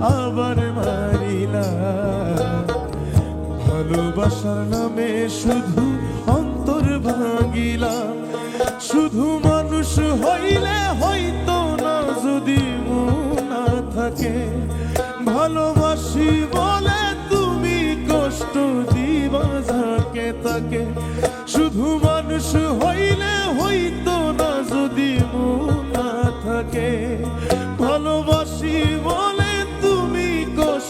আবার মারিলা ভালোবাসার নামে শুধু অন্তর ভাঙিলা। শুধু মানুষ হইলে হইতো না, যদি না থাকে। ভালোবাসি বলে তুমি কষ্ট দিবা যাকে তাকে। শুধু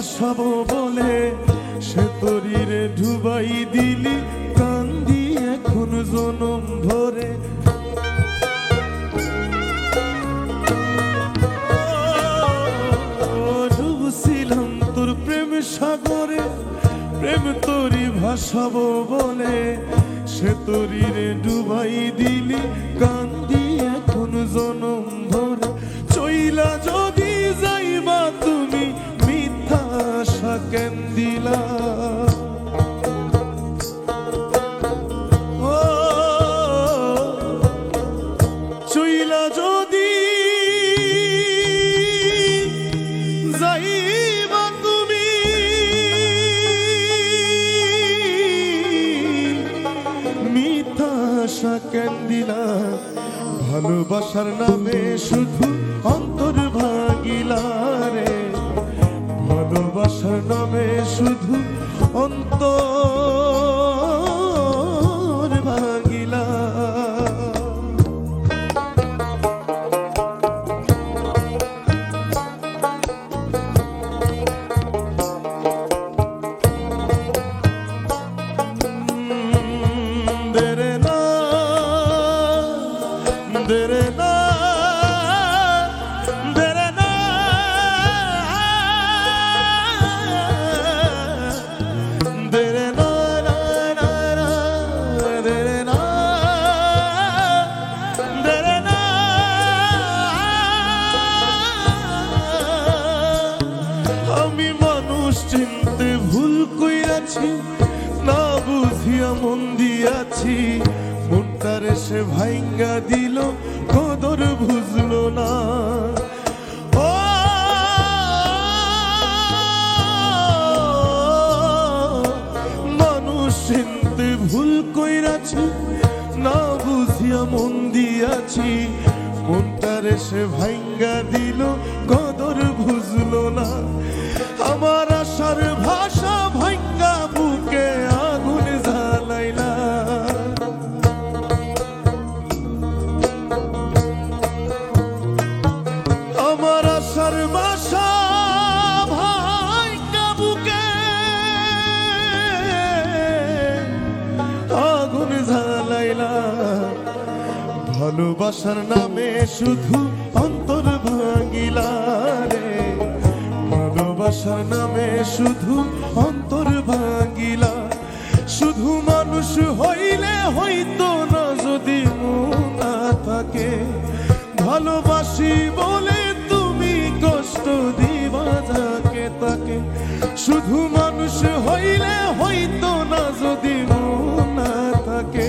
ভাসাবো বলে, সে তরি ডুবাই দিলি কান্দি এখন জনম ভরে। ডুবছিলাম তোর প্রেম সাগরে, প্রেম তোরি ভাসাবো বলে, সে তরি ডুবাই দিলি কান্দি এখন জনম ভরে। চইলা যদি আশা কেন দিলা ভালোবাসার নামে শুধু অন্তর ভাগিলা রে। ভালোবাসার নামে শুধু অন্তর চিনতে ভুল কইরাছি না বুঝিয়া মন দিয়াছি। মনটারে সে ভাইঙ্গা দিল, কদর বুঝলো না। মানুষ চিনতে ভুল কইরাছি, না বুঝিয়া মন দিয়াছি। মনটারে সে ভাইঙ্গা দিল, কদর জ্বালাইলা ভালোবাসার নামে শুধু অন্তর ভাঙিলা রে। ভালোবাসার নামে শুধু অন্তর ভাঙিলা। শুধু মানুষ হইলে হইতো না যদি না থাকে। ভালোবাসি বলে তুমি কষ্ট দিবা যাকে তাকে। শুধু মানুষ হইলে হইতো না যদি না থাকে।